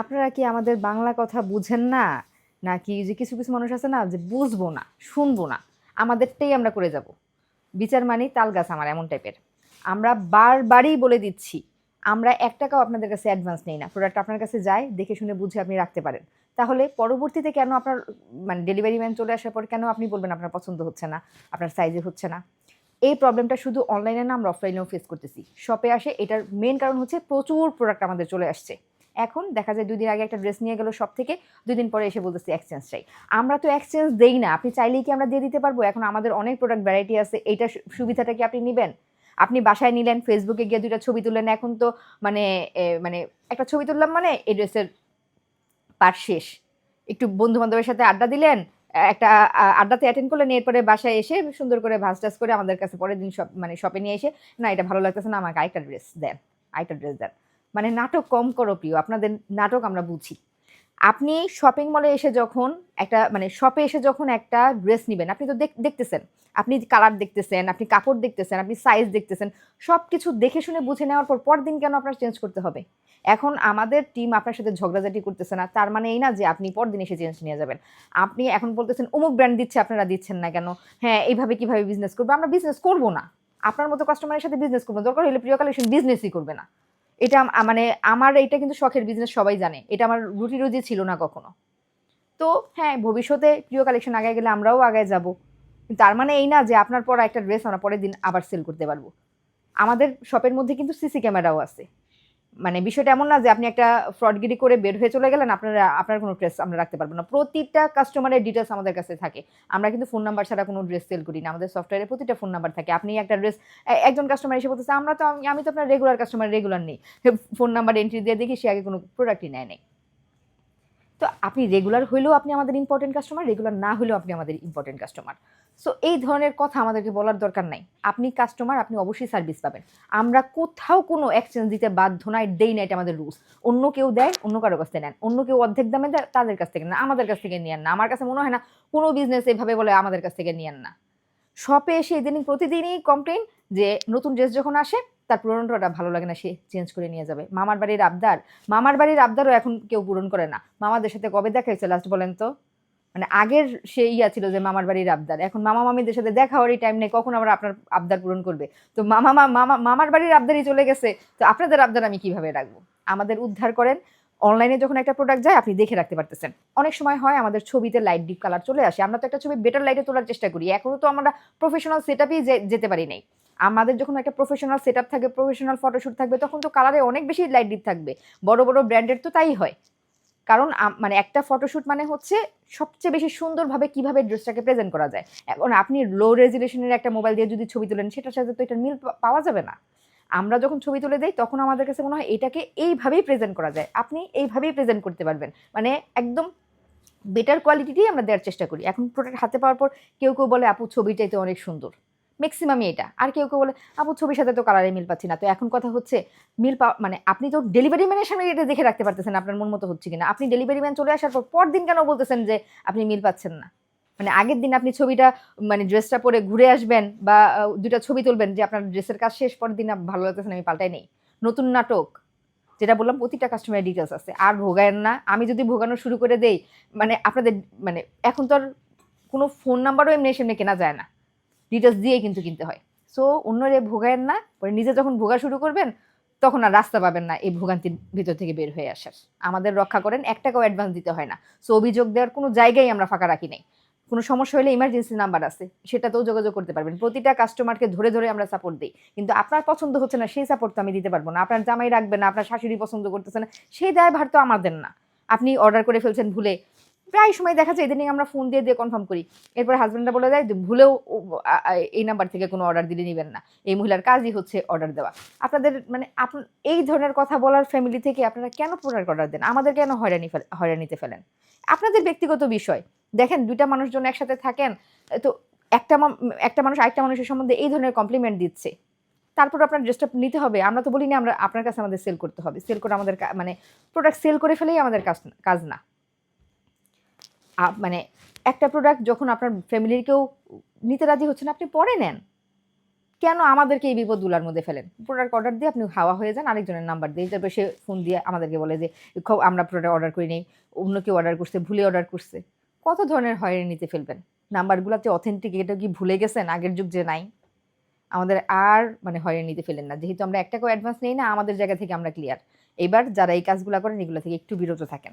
আপনারা কি আমাদের বাংলা কথা বুঝেন না? নাকি যে কিছু কিছু মানুষ আছে না যে বুঝব না, শুনব না, আমাদেরটাই আমরা করে যাব। বিচার মানি তাল গাছ আমার এমন টাইপের। আমরা বারবারই বলে দিচ্ছি, আমরা এক টাকাও আপনাদের কাছে অ্যাডভান্স নেই না। প্রোডাক্ট আপনার কাছে যায়, দেখে শুনে বুঝে আপনি রাখতে পারেন। তাহলে পরবর্তীতে কেন আপনার মানে ডেলিভারি ম্যান চলে আসার পর কেন আপনি বলবেন আপনার পছন্দ হচ্ছে না, আপনার সাইজে হচ্ছে না? এই প্রবলেমটা শুধু অনলাইনে না, আমরা অফলাইনেও ফেস করতেছি। শপে আসে, এটার মেন কারণ হচ্ছে প্রচুর প্রোডাক্ট আমাদের চলে আসছে। এখন দেখা যায় দুদিন আগে একটা ড্রেস নিয়ে গেল সব থেকে দুই দিন পরে এসে বলতেছি এক্সচেঞ্জ চাই। আমরা তো এক্সচেঞ্জ দেই না, আপনি চাইলেই কি আমরা দিয়ে দিতে পারব? এখন আমাদের অনেক প্রোডাক্ট ভ্যারাইটি আছে, এইটা সুবিধাটা কি আপনি নেবেন? আপনি বাসায় নিলেন ফেসবুকে গিয়ে দুইটা ছবি তুললেন, এখন তো মানে মানে একটা ছবি তুললাম মানে এই ড্রেসের পার শেষ। একটু বন্ধু বান্ধবের সাথে আড্ডা দিলেন, একটা আড্ডাতে অ্যাটেন্ড করলেন, এরপরে বাসায় এসে সুন্দর করে ভাস টাস করে আমাদের কাছে পরের দিন সব মানে শপে নিয়ে এসে, না, এটা ভালো লাগতেছে না, আমাকে আরেকটা ড্রেস দেন, আরেকটা ড্রেস দেন। মানে নাটক কম করো প্রিয়, আপনাদের নাটক আমরা বুঝি। আপনি শপিং মলে এসে যখন একটা মানে শপে এসে যখন একটা ড্রেস নেবেন, আপনি তো দেখ- দেখতেছেন, আপনি কালার দেখতেছেন, আপনি কাপড় দেখতেছেন, আপনি সাইজ দেখতেছেন সব কিছু দেখে শুনে বুঝে নেওয়ার পর পরদিন কেন আপনার চেঞ্জ করতে হবে? এখন আমাদের টিম আপনার সাথে ঝগড়াঝাটি করতেছে না, তার মানে এই না যে আপনি পরদিন এসে চেঞ্জ নিয়ে যাবেন। আপনি এখন বলতেছেন, অমুক ব্র্যান্ড দিচ্ছে, আপনারা দিচ্ছেন না কেন? হ্যাঁ এইভাবে কীভাবে বিজনেস করব? আমরা বিজনেস করব না। আপনার মতো কাস্টমারের সাথে বিজনেস করব দরকার হলে প্রিয় কালেকশন বিজনেসই করবে না। এটা মানে আমার এটা কিন্তু শখের বিজনেস সবাই জানে। এটা আমার রুটি রুজি ছিল না কখনো। তো হ্যাঁ ভবিষ্যতে প্রিয় কালেকশন আগে গেলে আমরাও আগায় যাব। তার মানে এই না যে আপনার পরা একটা ড্রেস আমরা পরের দিন আবার সেল করতে পারব। আমাদের শপের মধ্যে কিন্তু সিসি ক্যামেরাও আছে। মানে বিষয়টা এমন না যে আপনি একটা ফ্রডগিরি করে বের হয়ে চলে গেলেন, আপনারা, আপনার কোনো ড্রেস আমরা রাখতে পারব না। প্রতিটা কাস্টমারের ডিটেলস আমাদের কাছে থাকে। আমরা কিন্তু ফোন নাম্বার ছাড়া কোনো ড্রেস সেল করি না। আমাদের সফটওয়্যারে প্রতিটা ফোন নাম্বার থাকে। আপনি একটা ড্রেস একজন কাস্টমার এসে বলতেছে, আমরা তো, আমি- তো আপনার রেগুলার কাস্টমার রেগুলার নেই। ফোন নাম্বার এন্ট্রি দিয়ে দেখি সে আগে কোনো প্রোডাক্টই নেয় নেই। তো আপনি রেগুলার হলেও আপনি আমাদের ইম্পর্টেন্ট কাস্টমার রেগুলার না হলেও আপনি আমাদের ইম্পর্টেন্ট কাস্টমার সো এই ধরনের কথা আমাদেরকে বলার দরকার নাই। আপনি কাস্টমার আপনি অবশ্যই সার্ভিস পাবেন। আমরা কোথাও কোনো এক্সচেঞ্জ দিতে বাধ্য নাই, দেই না এটা আমাদের রুলস অন্য কেউ দেয়, অন্য কারও কাছ থেকে নেন। অন্য কেউ অর্ধেক দামে দেয়, তাদের কাছ থেকে না আমাদের কাছ থেকে নিয়েন না। আমার কাছে মনে হয় না কোনো বিজনেস এভাবে বলে আমাদের কাছ থেকে নিয়েন না। শপে এসে ইদানিং প্রতিদিনই কমপ্লেন যে নতুন ড্রেস যখন আসে তার পুরনোটা ভালো লাগে না, সে চেঞ্জ করে নিয়ে যাবে। মামার বাড়ির আবদার, মামার বাড়ির আবদারও এখন কেউ পূরণ করে না। মামাদের সাথে কবে দেখা হয়েছে লাস্ট বলেন তো? মানে আগের সে ইয়া ছিল যে মামার বাড়ির আবদার। এখন মামা মামিদের সাথে দেখা হওয়ারই টাইম নেই, কখন আবার আপনার আবদার পূরণ করবে? তো মামা মামা, মামার বাড়ির আবদারই চলে গেছে, তো আপনাদের আবদার আমি কীভাবে রাখব? আমাদের উদ্ধার করেন। অনলাইনে যখন একটা প্রোডাক্ট যায়, আপনি দেখে রাখতে পারতেছেন। অনেক সময় হয় আমাদের ছবিতে লাইট ডিপ কালার চলে আসে। আমরা তো একটা ছবি বেটার লাইটে তোলার চেষ্টা করি। এখনও তো আমরা প্রফেশনাল সেট আপই যেতে পারি নাই। আমাদের যখন একটা প্রফেশনাল সেট থাকবে প্রফেশনাল ফটোশ্যুট থাকবে, তখন তো কালারে অনেক বেশি লাইট ডিপ থাকবে। বড় বড় ব্র্যান্ডের তো তাই হয়। কারণ মানে একটা ফটোশ্যুট মানে হচ্ছে সবচেয়ে বেশি সুন্দরভাবে কীভাবে ড্রেসটাকে প্রেজেন্ট করা যায়। এখন আপনি লো রেজুলেশনের একটা মোবাইল দিয়ে যদি ছবি তোলেন, সেটার সাথে তো এটার মিল পাওয়া যাবে না। আমরা যখন ছবি তুলে দেই, তখন আমাদের কাছে মনে হয় এটাকে এইভাবেই প্রেজেন্ট করা যায়। আপনি এইভাবেই প্রেজেন্ট করতে পারবেন। মানে একদম বেটার কোয়ালিটিতেই আমরা দেওয়ার চেষ্টা করি। এখন প্রোডাক্ট হাতে পাওয়ার পর কেউ কেউ বলে, আপু, ছবিটাই তো অনেক সুন্দর। ম্যাক্সিমামই এটা। আর কেউ কেউ বলে আপু ছবির সাথে তো কালারে মিল পাচ্ছি না। তো এখন কথা হচ্ছে মিল পাওয়া মানে আপনি তো ডেলিভারি ম্যানের সামনে এটা দেখে রাখতে পারতেছেন আপনার মন মতো হচ্ছে কিনা। আপনি ডেলিভারি ম্যান চলে আসার পর পরদিন কেন বলতেছেন যে আপনি মিল পাচ্ছেন না? মানে আগের দিন আপনি ছবিটা মানে ড্রেসটা পরে ঘুরে আসবেন বা দুটা ছবি তুলবেন যে আপনার ড্রেসের কাজ শেষ পরের দিন ভালো লাগতেছে না, আমি পাল্টাই নেই। নতুন নাটক যেটা বললাম প্রতিটা কাস্টমারের ডিটেলস আছে। আর ভোগায়েন না। আমি যদি ভোগানো শুরু করে দেই মানে আপনাদের মানে এখন তো আর কোনো ফোন নাম্বারও এমনি সেমনি কেনা যায় না। ডিটেলস দিয়ে কিন্তু কিনতে হয়। সো অন্যরে ভোগায়েন না, পরে নিজে যখন ভোগা শুরু করবেন, তখন আর রাস্তা পাবেন না এই ভোগান্তির ভিতর থেকে বের হয়ে আসার। আমাদের রক্ষা করেন এক টাকাও অ্যাডভান্স দিতে হয় না। সো অভিযোগ দেওয়ার কোনো জায়গায় আমরা ফাঁকা রাখি নাই। কোনো সমস্যা হলে ইমার্জেন্সি নাম্বার আছে, সেটাতেও যোগাযোগ করতে পারবেন। প্রতিটা কাস্টমারকে ধরে ধরে আমরা সাপোর্ট দিই। কিন্তু আপনার পছন্দ হচ্ছে না, সেই সাপোর্ট তো আমি দিতে পারব না। আপনার জামাই রাখবেন না, আপনার শাশুড়ি পছন্দ করতেছে না, সেই দায় ভার তো আমাদের না। আপনি অর্ডার করে ফেলছেন ভুলে প্রায় সময় দেখা যায় এদিন আমরা ফোন দিয়ে দিয়ে কনফার্ম করি। এরপর হাজব্যান্ডরা বলে দেয় ভুলেও এই নাম্বার থেকে কোনো অর্ডার দিলে নেবেন না। এই মহিলার কাজই হচ্ছে অর্ডার দেওয়া। আপনাদের মানে আপন, এই ধরনের কথা বলার ফ্যামিলি থেকে আপনারা কেন প্রোডাক্ট অর্ডার দেন? আমাদের কেন হয়রানি হয়রানিতে ফেলেন? আপনাদের ব্যক্তিগত বিষয়। দেখেন, দুইটা মানুষজন একসাথে থাকেন, তো একটা একটা মানুষ আরেকটা মানুষের সম্বন্ধে এই ধরনের কমপ্লিমেন্ট দিচ্ছে। তারপর আপনার ড্রেসটা নিতে হবে। আমরা তো বলি না আমরা, আপনার কাছে আমাদের সেল করতে হবে। সেল করে আমাদের মানে প্রোডাক্ট সেল করে ফেলেই আমাদের কাজ কাজ না। মানে একটা প্রোডাক্ট যখন আপনার ফ্যামিলির কেউ নিতে রাজি হচ্ছে না, আপনি পরে নেন। কেন আমাদেরকে এই বিপদগুলোর মধ্যে ফেলেন? প্রোডাক্ট অর্ডার দিয়ে আপনি হাওয়া হয়ে যান, আরেকজনের নাম্বার দিয়ে। তারপরে সে ফোন দিয়ে আমাদেরকে বলে যে আমরা প্রোডাক্ট অর্ডার করি নেই অন্য কেউ অর্ডার করছে, ভুলে অর্ডার করছে। কত ধরনের হয়রানিতে ফেলবেন? নাম্বারগুলোতে অথেন্টিক এটা কি ভুলে গেছেন? আগের যুগ যে নাই। আমাদের আর মানে হয়রানিতে ফেলেন না। যেহেতু আমরা একটা করে অ্যাডভান্স নেই না, আমাদের জায়গা থেকে আমরা ক্লিয়ার এবার যারা এই কাজগুলো করেন, এগুলো থেকে একটু বিরত থাকেন।